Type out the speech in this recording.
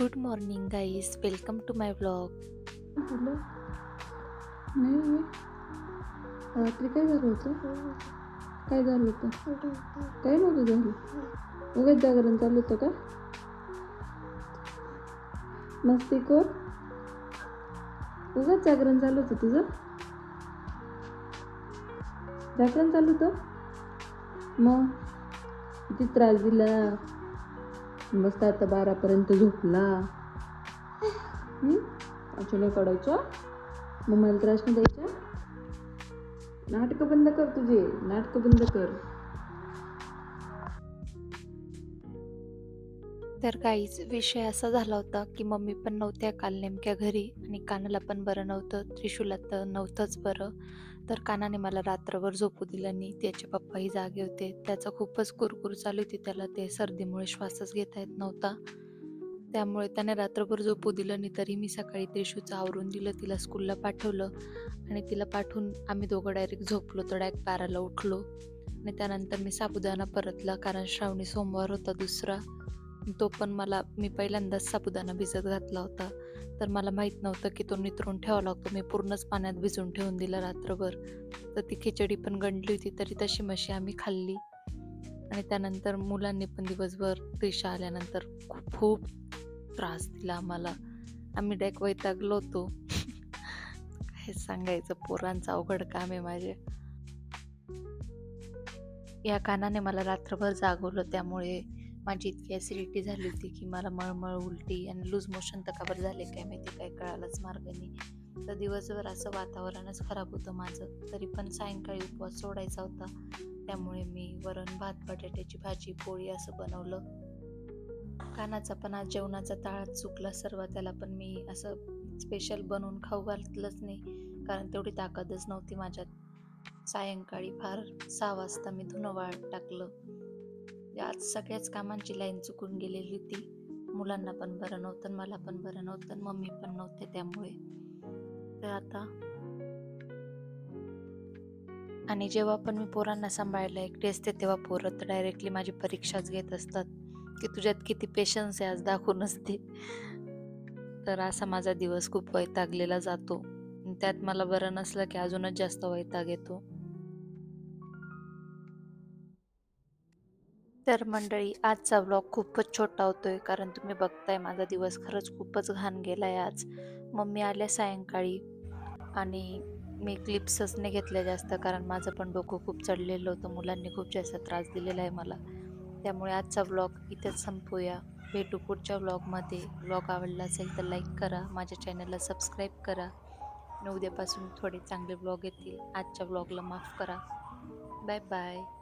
Good morning guys welcome to my blog hello नाही रात्री काय झालं होतं? काय झालं होतं? काय नव्हतं झालं. उगाच जागरण चालू होतं का? मस्ती कर. उगाच जागरण चालू होतं तुझं? जागरण चालू होतं? मग? किती त्रास दिला. मस्त आता बारापर्यंत झोपला. हम्म? अचानक काढायच्या मग मला त्रास नाही द्यायच्या नाटकं बंद कर तुझे. नाटकं बंद कर. तर काहीच विषय असा झाला होता की मम्मी पण नव्हत्या काल नेमक्या घरी आणि कानाला पण बरं नव्हतं त्रिशूला तर नव्हतंच बरं. तर कानाने मला रात्रभर झोपू दिलं नाही. त्याचे पप्पाही जागे होते. त्याचा खूपच कुरकुर चालू होती. त्याला ते सर्दीमुळे श्वासच घेता येत नव्हता. त्यामुळे त्याने रात्रभर झोपू दिलं नाही तरी मी सकाळी त्रिशूचं आवरून दिलं तिला स्कूलला पाठवलं आणि तिला पाठवून आम्ही दोघं डायरेक्ट झोपलो. तर डायरेक्ट बाराला उठलो आणि त्यानंतर मी साबुदाणा परतला कारण श्रावणी सोमवार होता दुसरा. तो पण मला मी पहिल्यांदाच साबुदाणा भिजत घातला होता. तर मला माहीत नव्हतं की तो नितरून ठेवावा लागतो. मी पूर्णच पाण्यात भिजून ठेवून दिला रात्रभर. तर ती खिचडी पण गंडली होती तरी तशी मशी आम्ही खाल्ली. आणि त्यानंतर मुलांनी पण दिवसभर त्रिशा आल्यानंतर खूप खूप त्रास दिला आम्हाला. आम्ही डॅक वैतागलो होतो. हे सांगायचं पोरांचं अवघड काम आहे माझे. या कानाने मला रात्रभर जागवलं त्यामुळे माझी इतकी ॲसिडिटी झाली होती की मला मळमळ उलटी आणि लूज मोशन तर काबर झाले काय माहिती काय कळालंच मार्ग नाही. तर दिवसभर असं वातावरणच खराब होतं माझं. तरी पण सायंकाळी उपवास सोडायचा होता. त्यामुळे मी वरण भात बटाट्याची भाजी पोळी असं बनवलं. कानाचा पण आज जेवणाचा ताळात चुकला सर्व त्याला पण मी असं स्पेशल बनवून खाऊ घातलंच नाही. कारण तेवढी ताकदच नव्हती माझ्यात. सायंकाळी फार सहा वाजता मी धुणं वाळत टाकलं. म्हणजे आज सगळ्याच कामांची लाईन चुकून गेलेली होती. मुलांना पण बरं नव्हतं मला पण बरं नव्हतं मम्मी पण नव्हते त्यामुळे. तर आता आणि जेव्हा पण मी पोरांना सांभाळायला एकटी असते तेव्हा पोरं तर डायरेक्टली माझी परीक्षाच घेत असतात. की तुझ्यात किती पेशन्स आहे आज दाखवून असते. तर असा माझा दिवस खूप वैतागलेला जातो. त्यात मला बरं नसलं की अजूनच जास्त वैताग येतो. तर मंडळी आजचा व्लॉग खूपच छोटा होतोय कारण तुम्ही बघताय माझा दिवस खरंच खूपच घाण गेला आहे आज. मम्मी आल्या सायंकाळी आणि मी क्लिप्सच नाही घेतल्या जास्त कारण माझं पण डोकं खूप चढलेलं होतं. मुलांनी खूप जास्त त्रास दिलेला आहे मला. त्यामुळे आजचा व्लॉग इथेच संपूया. भेटू पुढच्या व्लॉगमध्ये व्लॉग आवडला असेल तर लाईक करा. माझ्या चॅनलला सबस्क्राईब करा. आणि उद्यापासून थोडे चांगले व्लॉग येतील. आजच्या व्लॉगला माफ करा. Bye bye